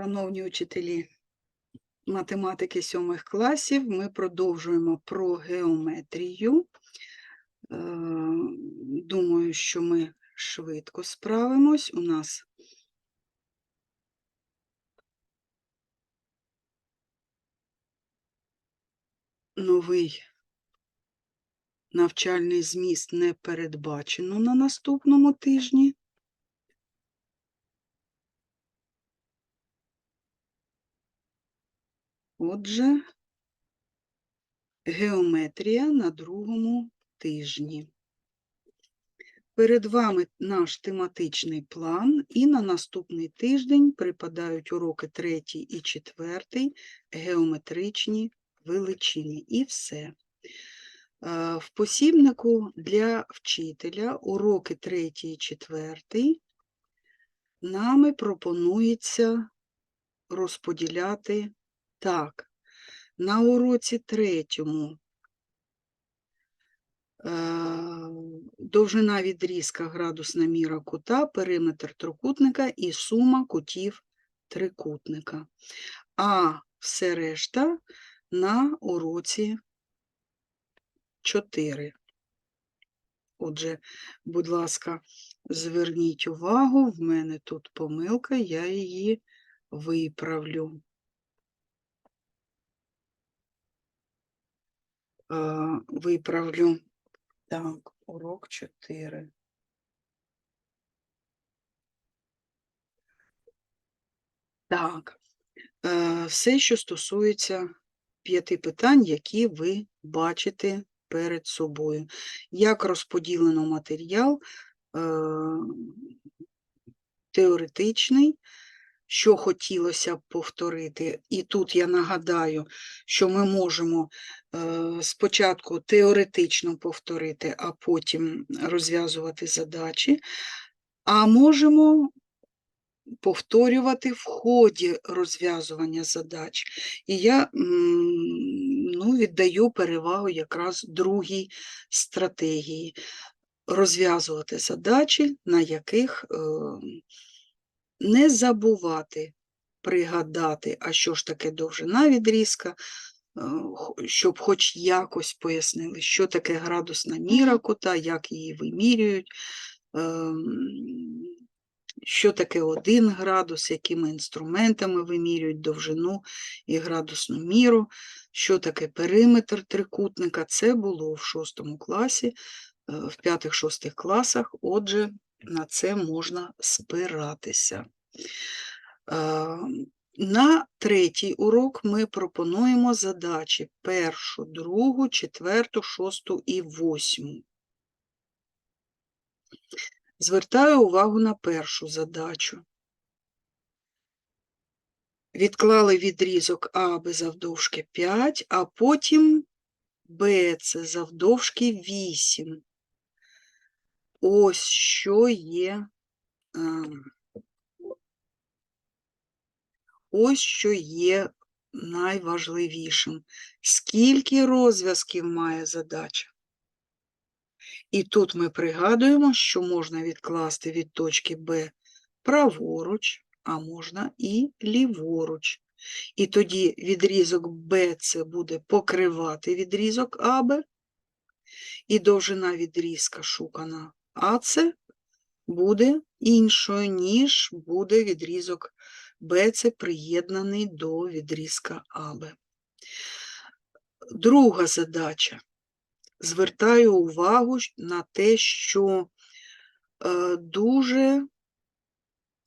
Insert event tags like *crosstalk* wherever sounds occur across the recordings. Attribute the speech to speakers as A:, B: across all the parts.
A: Шановні учителі математики сьомих класів, ми продовжуємо про геометрію. Е, Думаю, що ми швидко справимось. У нас новий навчальний зміст не передбачено на наступному тижні. Отже, геометрія на другому тижні. Перед вами наш тематичний план, і на наступний тиждень припадають уроки третій і четвертий, геометричні величини. І все. Е, В посібнику для вчителя уроки третій і четвертий нами пропонується розподіляти так. На уроці третьому е, довжина відрізка градусна міра кута, периметр трикутника і сума кутів трикутника. А все решта на уроці 4. Отже, будь ласка, зверніть увагу, в мене тут помилка, я її виправлю. Виправлю. Так, урок 4. Так, е, все, що стосується п'яти питань, які ви бачите перед собою. Як розподілено матеріал е, теоретичний, що хотілося б повторити. І тут я нагадаю, що ми можемо е, спочатку теоретично повторити, а потім розв'язувати задачі, а можемо повторювати в ході розв'язування задач. І я ну, віддаю перевагу якраз другій стратегії розв'язувати задачі, на яких е, не забувати пригадати, а що ж таке довжина відрізка, е, щоб хоч якось пояснили, що таке градусна міра кута, як її вимірюють, ем, що таке один градус, якими інструментами вимірюють довжину і градусну міру, що таке периметр трикутника. Це було в шостому класі, е, в п'ятих-шостих класах, отже, на це можна спиратися. Е, На третій урок ми пропонуємо задачі першу, другу, четверту, шосту і восьму. Звертаю увагу на першу задачу. Відклали відрізок АБ завдовжки 5, а потім БЦ завдовжки 8. Ось що є. Ось що є найважливішим. Скільки розв'язків має задача? І тут ми пригадуємо, що можна відкласти від точки Б праворуч, а можна і ліворуч. І тоді відрізок БЦ буде покривати відрізок АБ, і довжина відрізка шукана АЦ буде іншою, ніж буде відрізок БЦ приєднаний до відрізка АБ. Друга задача. Звертаю увагу на те, що е, дуже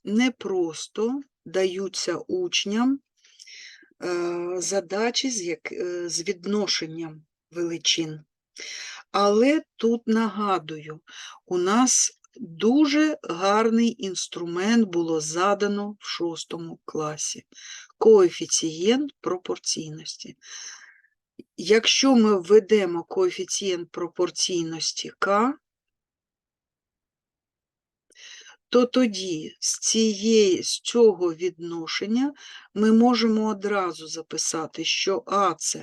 A: непросто даються учням е, задачі е, з відношенням величин. Але тут нагадую, у нас дуже гарний інструмент було задано в шостому класі. Коефіцієнт пропорційності. Якщо ми введемо коефіцієнт пропорційності k, то тоді з, цієї, з цього відношення ми можемо одразу записати, що АЦ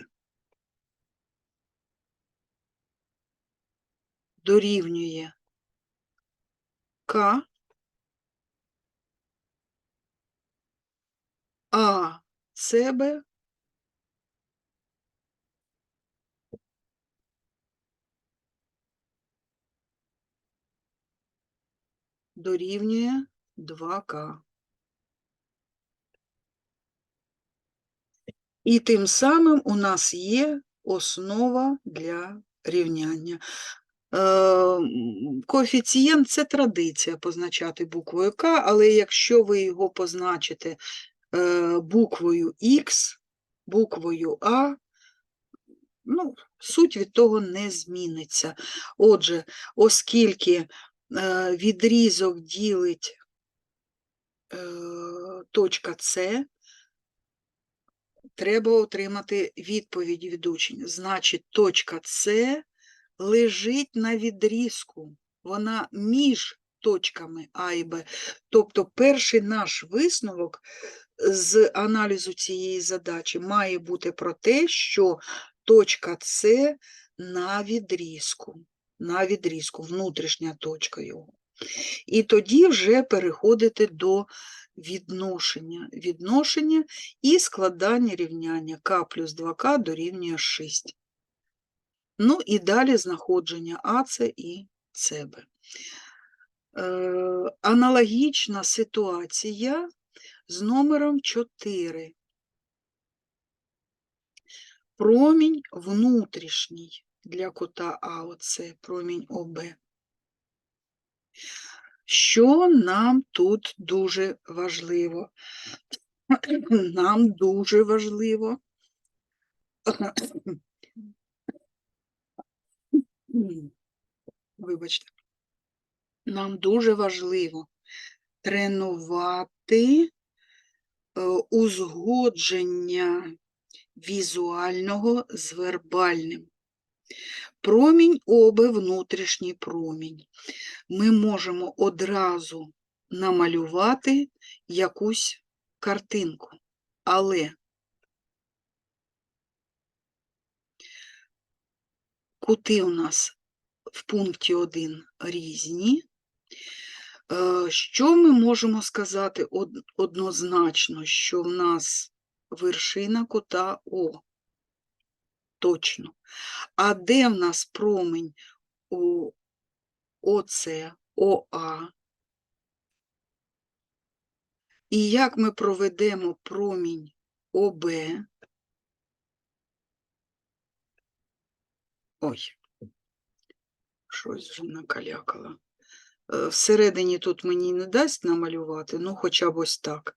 A: дорівнює К, себе дорівнює 2К. І тим самим у нас є основа для рівняння. Е, Коефіцієнт це традиція позначати буквою К, але якщо ви його позначите е, буквою Х, буквою А, ну, суть від того не зміниться. Отже, оскільки е, відрізок ділить точка С, треба отримати відповідь від учня. Значить, точка С лежить на відрізку. Вона між точками А і Б. Тобто перший наш висновок з аналізу цієї задачі має бути про те, що точка С на відрізку, на відрізку, внутрішня точка його. І тоді вже переходити до відношення, відношення і складання рівняння К плюс 2К дорівнює 6. Ну і далі знаходження АЦ і СБ. Е, аналогічна ситуація з номером 4. Промінь внутрішній для кута АОЦ, промінь ОБ. Що нам тут дуже важливо? Нам дуже важливо. Вибачте. Нам дуже важливо тренувати е, узгодження візуального з вербальним. Промінь оби внутрішній промінь. Ми можемо одразу намалювати якусь картинку, але кути у нас в пункті 1 різні. Е, Що ми можемо сказати однозначно, що в нас вершина кута О? Точно. А де в нас промінь у ОЦ, ОА? І як ми проведемо промінь ОБ? Ой, щось вже накалякала. Е, Всередині тут мені не дасть намалювати, ну хоча б ось так.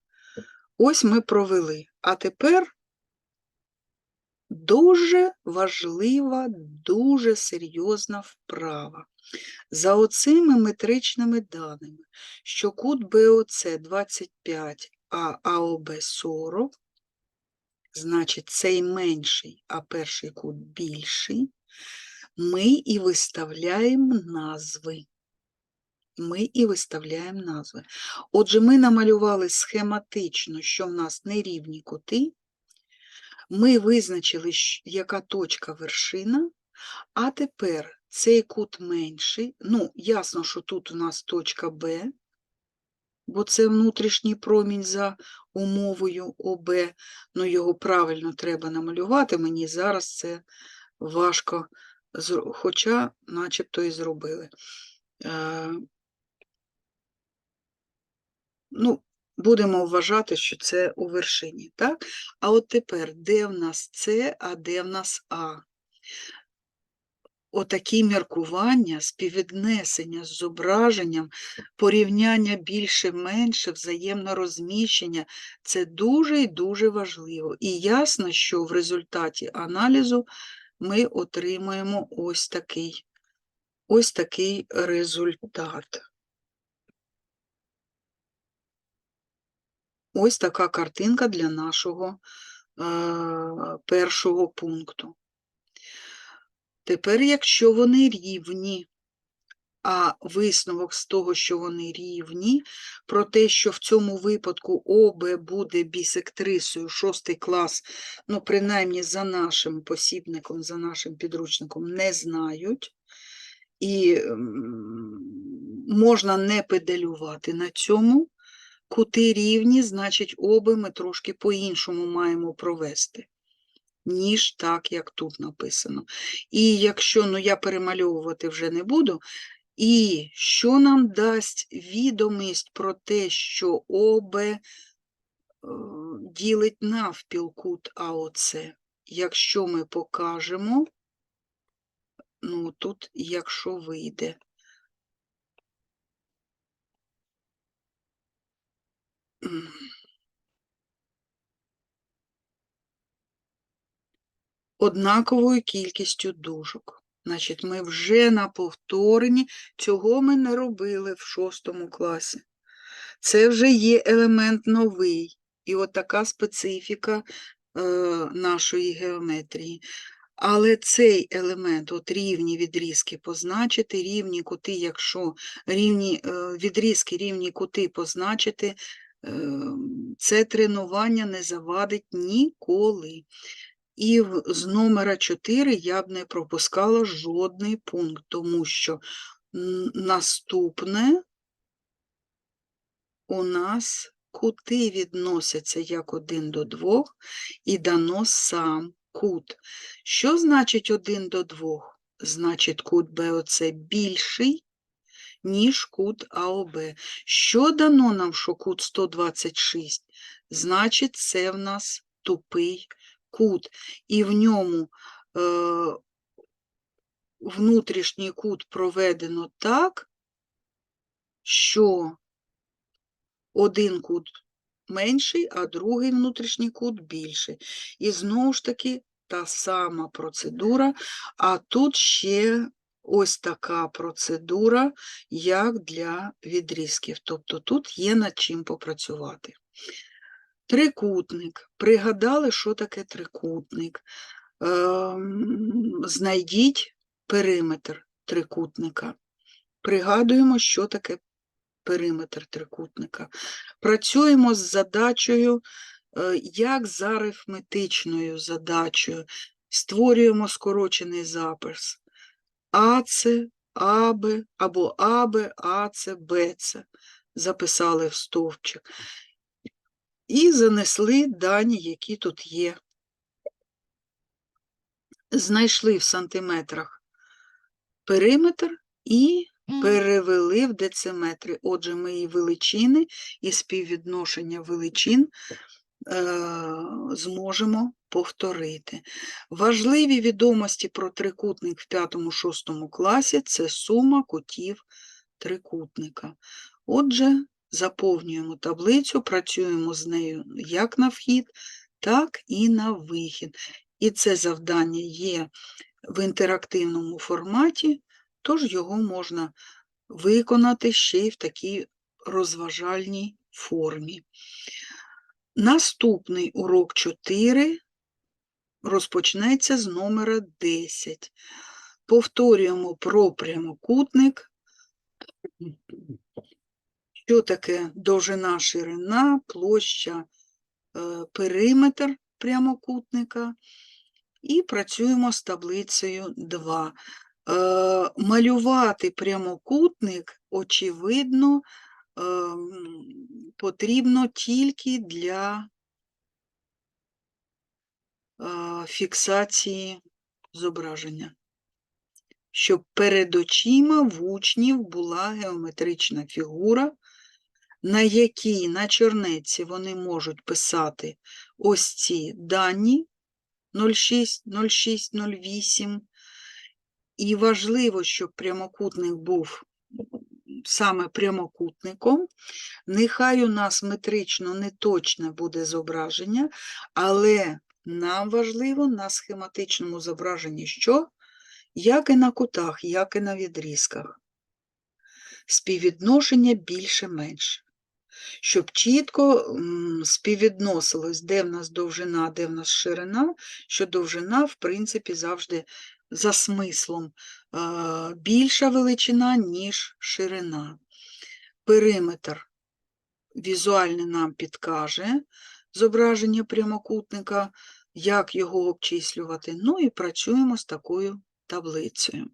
A: Ось ми провели. А тепер дуже важлива, дуже серйозна вправа. За оцими метричними даними, що кут БОЦ 25, а АОБ 40, значить цей менший, а перший кут більший, ми і виставляємо назви. Ми і виставляємо назви. Отже, ми намалювали схематично, що в нас нерівні кути. Ми визначили, яка точка вершина, а тепер цей кут менший. Ну, ясно, що тут у нас точка Б, бо це внутрішній промінь за умовою ОБ. Ну, його правильно треба намалювати. Мені зараз це важко, хоча начебто і зробили. Е, ну, будемо вважати, що це у вершині, так? А от тепер, де в нас С, а де в нас А? Отакі міркування, співвіднесення з зображенням, порівняння більше-менше, взаємне розміщення – це дуже і дуже важливо. І ясно, що в результаті аналізу ми отримаємо ось такий, ось такий результат. Ось така картинка для нашого е, першого пункту. Тепер, якщо вони рівні, а висновок з того, що вони рівні, про те, що в цьому випадку ОБ буде бісектрисою, шостий клас, ну, принаймні за нашим посібником, за нашим підручником, не знають, і можна не педалювати на цьому, кути рівні, значить, оби ми трошки по-іншому маємо провести, ніж так, як тут написано. І якщо, ну я перемальовувати вже не буду, і що нам дасть відомість про те, що ОБ е, ділить навпіл кут АОЦ? Якщо ми покажемо, ну тут, якщо вийде. Однаковою кількістю дужок. Значить, ми вже на повторенні, цього ми не робили в шостому класі. Це вже є елемент новий. І от така специфіка е, нашої геометрії. Але цей елемент, от рівні відрізки позначити, рівні кути, якщо рівні е, відрізки, рівні кути позначити, е, це тренування не завадить ніколи. І з номера 4 я б не пропускала жодний пункт, тому що наступне у нас кути відносяться як один до двох і дано сам кут. Що значить один до двох? Значить, кут БОЦ більший, ніж кут АОБ. Що дано нам, що кут 126? Значить, це в нас тупий кут. І в ньому е, внутрішній кут проведено так, що один кут менший, а другий внутрішній кут більший. І знову ж таки та сама процедура, а тут ще ось така процедура, як для відрізків. Тобто тут є над чим попрацювати. Трикутник. Пригадали, що таке трикутник. Ем, Знайдіть периметр трикутника. Пригадуємо, що таке периметр трикутника. Працюємо з задачею, е, як з арифметичною задачею. Створюємо скорочений запис. АЦ, АБ або АБ, АЦ, БЦ. Записали в стовпчик. І занесли дані, які тут є. Знайшли в сантиметрах периметр і перевели в дециметри. Отже, ми і величини, і співвідношення величин е, зможемо повторити. Важливі відомості про трикутник в 5-6 класі – це сума кутів трикутника. Отже, заповнюємо таблицю, працюємо з нею як на вхід, так і на вихід. І це завдання є в інтерактивному форматі, тож його можна виконати ще й в такій розважальній формі. Наступний урок 4 розпочнеться з номера 10. Повторюємо про прямокутник. Що таке довжина, ширина, площа, е, периметр прямокутника. І працюємо з таблицею 2. Е, Малювати прямокутник, очевидно, ем, потрібно тільки для е, фіксації зображення, щоб перед очима в учнів була геометрична фігура, на якій на чорнеці вони можуть писати ось ці дані 06, 06, 08. І важливо, щоб прямокутник був саме прямокутником. Нехай у нас метрично неточне буде зображення, але нам важливо на схематичному зображенні що? Як і на кутах, як і на відрізках. Співвідношення більше-менше. Щоб чітко співвідносилось, де в нас довжина, де в нас ширина, що довжина, в принципі, завжди за смислом більша величина, ніж ширина. Периметр візуально нам підкаже зображення прямокутника, як його обчислювати. Ну і працюємо з такою таблицею.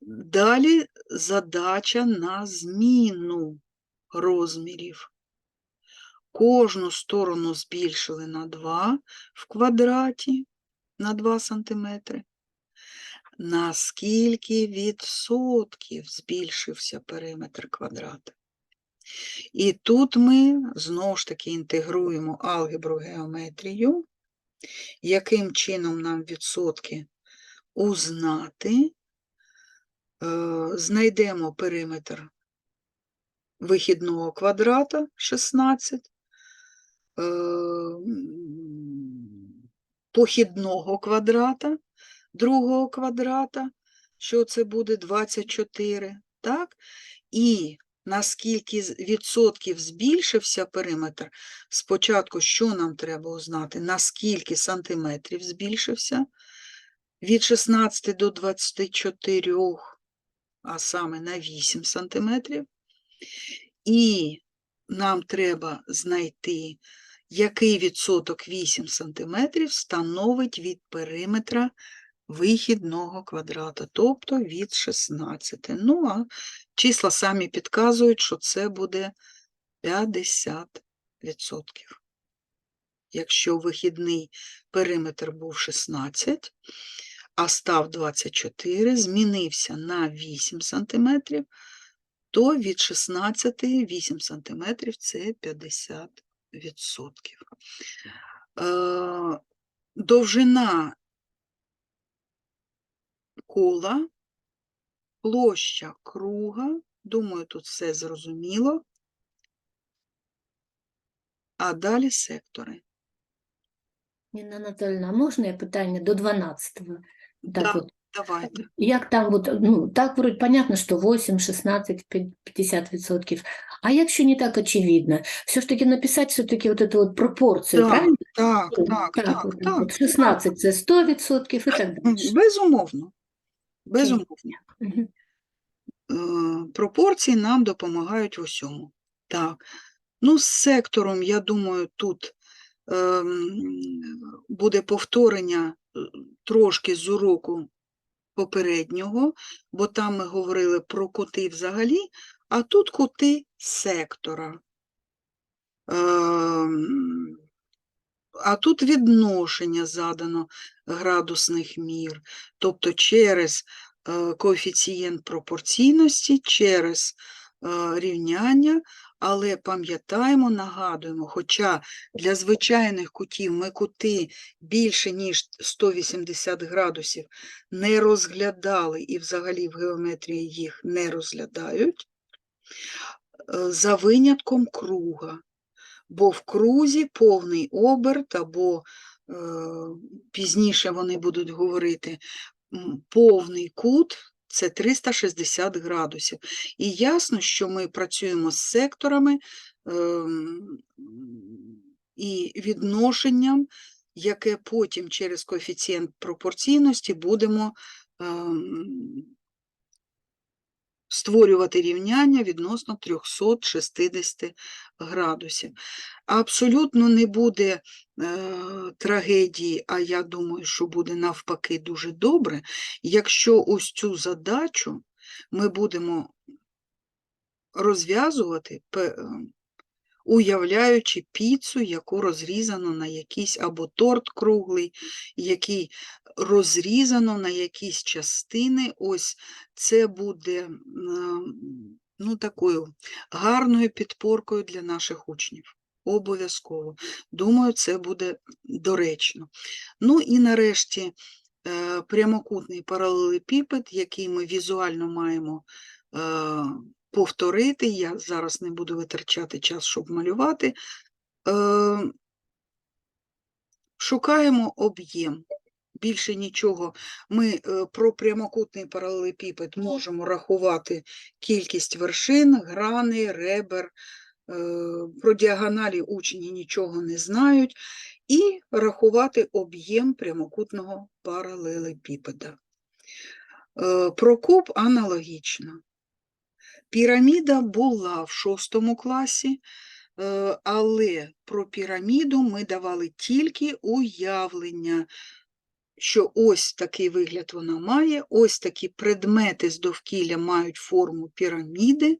A: Далі задача на зміну розмірів. Кожну сторону збільшили на 2 в квадраті на 2 сантиметри. На скільки відсотків збільшився периметр квадрата? І тут ми знову ж таки інтегруємо алгебру геометрію, яким чином нам відсотки узнати, Е, знайдемо периметр вихідного квадрата 16, е, похідного квадрата другого квадрата, що це буде 24, так? І наскільки відсотків збільшився периметр, спочатку що нам треба узнати? Наскільки сантиметрів збільшився? Від 16 до 24, а саме на 8 сантиметрів. І нам треба знайти, який відсоток 8 сантиметрів становить від периметра вихідного квадрата, тобто від 16. Ну, а числа самі підказують, що це буде 50%. Якщо вихідний периметр був 16, а став 24, змінився на 8 см, то від 16 8 см це 50%. Е, Довжина кола, площа круга, думаю, тут все зрозуміло. А далі сектори.
B: Ніна Анатольовна, а можна я питання до 12-го? Так
A: Да.
B: от,
A: Давайте.
B: як там, от, ну, так вроде понятно, что 8, 16, 50%. А якщо не так очевидно, все ж таки написать все-таки вот эту вот пропорцию,
A: Так,
B: правильно?
A: Так,
B: Ну,
A: так, так,
B: от,
A: так.
B: от 16 це 100% і так далі.
A: Безумовно. Безумовно.
B: Мгм.
A: Е, Пропорції нам допомагають в усьому. Так. Ну, з сектором, я думаю, тут ем, буде повторення е, трошки з уроку попереднього, бо там ми говорили про кути взагалі, а тут кути сектора. Ем, А тут відношення задано градусних мір, тобто через е, коефіцієнт пропорційності, через е, рівняння, але пам'ятаємо, нагадуємо, хоча для звичайних кутів ми кути більше, ніж 180 градусів не розглядали і взагалі в геометрії їх не розглядають, е, за винятком круга. Бо в крузі повний оберт, або е, пізніше вони будуть говорити повний кут це 360 градусів. І ясно, що ми працюємо з секторами ем, і відношенням, яке потім через коефіцієнт пропорційності будемо ем, створювати рівняння відносно 360 градусів. Абсолютно не буде е, трагедії, а я думаю, що буде навпаки дуже добре, якщо ось цю задачу ми будемо розв'язувати, е, уявляючи піцу, яку розрізано на якийсь або торт круглий, який розрізано на якісь частини. Ось це буде ну, такою гарною підпоркою для наших учнів. Обов'язково. Думаю, це буде доречно. Ну і нарешті е, прямокутний паралелепіпед, який ми візуально маємо е, повторити. Я зараз не буду витрачати час, щоб малювати. Е, Шукаємо об'єм. Більше нічого. Ми е, про прямокутний паралелепіпед можемо рахувати кількість вершин, грани, ребер. Е, Про діагоналі учні нічого не знають. І рахувати об'єм прямокутного паралелепіпеда. Е, Про куб аналогічно. Піраміда була в шостому класі, е, але про піраміду ми давали тільки уявлення, що ось такий вигляд вона має, ось такі предмети з довкілля мають форму піраміди,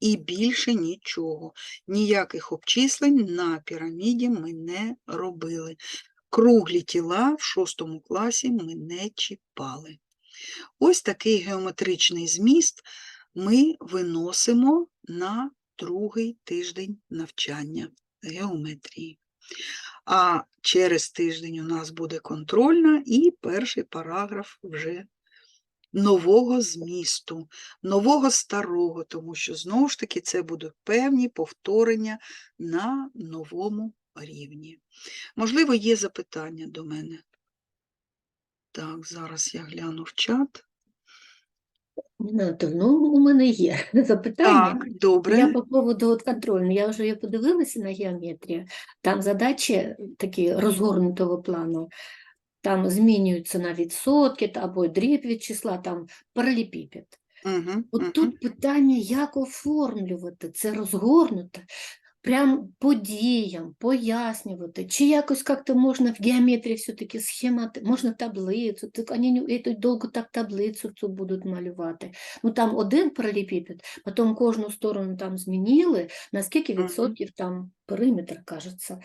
A: І більше нічого. Ніяких обчислень на піраміді ми не робили. Круглі тіла в шостому класі ми не чіпали. Ось такий геометричний зміст ми виносимо на другий тиждень навчання геометрії. А через тиждень у нас буде контрольна і перший параграф вже нового змісту, нового старого, тому що знову ж таки це будуть певні повторення на новому рівні. Можливо, є запитання до мене. Так, зараз я гляну в чат.
B: Ну, у мене є *laughs* запитання.
A: Так, добре.
B: Я по поводу от контрольної, я вже подивилася на геометрію. Там задачі такі розгорнутого плану. Там змінюються на відсотки або дріб від числа, там паралепіпед.
A: Угу,
B: От тут питання, як оформлювати це розгорнуте, прям по діям, пояснювати, чи якось як-то можна в геометрії все-таки схемати, можна таблицю, так вони тут довго так таблицю цю будуть малювати. Ну там один паралепіпед, потім кожну сторону там змінили, на скільки відсотків там периметр, кажеться.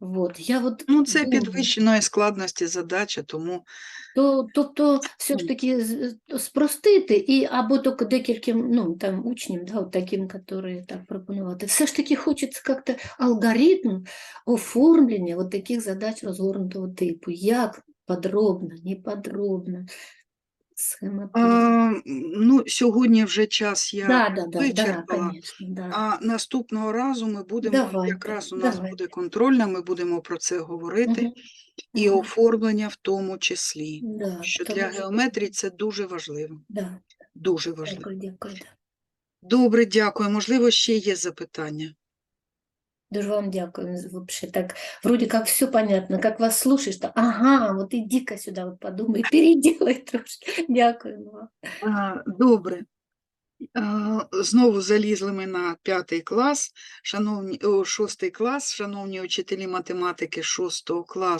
B: Вот. Я от
A: Ну, це
B: думаю,
A: підвищеної складності задача, тому
B: то, тобто, все ж
A: Мгм.
B: таки з- спростити і або тільки декільким ну, там, учням, да, от таким, які так пропонувати. Все ж таки хочеться як-то алгоритм оформлення от таких задач розгорнутого типу. Як подробно, не подробно, схематично.
A: а, ну, сьогодні вже час я
B: Да, да, да, да,
A: вичерпала.
B: конечно, да.
A: А наступного разу ми будемо,
B: Давайте,
A: якраз у нас
B: давайте.
A: буде контрольна, ми будемо про це говорити,
B: Мгм,
A: і
B: мгм,
A: оформлення в тому числі.
B: да,
A: Що для
B: що-
A: геометрії це дуже важливо.
B: Да,
A: Дуже важливо.
B: дякую, дякую.
A: Добре, дякую. Можливо, ще є запитання.
B: Дуже вам дякую. Вообще так, вроде как все понятно, как вас слушаешь, то ага, вот иди-ка сюда, вот подумай, *laughs* переделай трошки. Дякую вам.
A: Добре. Знову залізли ми на п'ятий клас, шановні, о, шостий клас, шановні учителі математики шостого класу.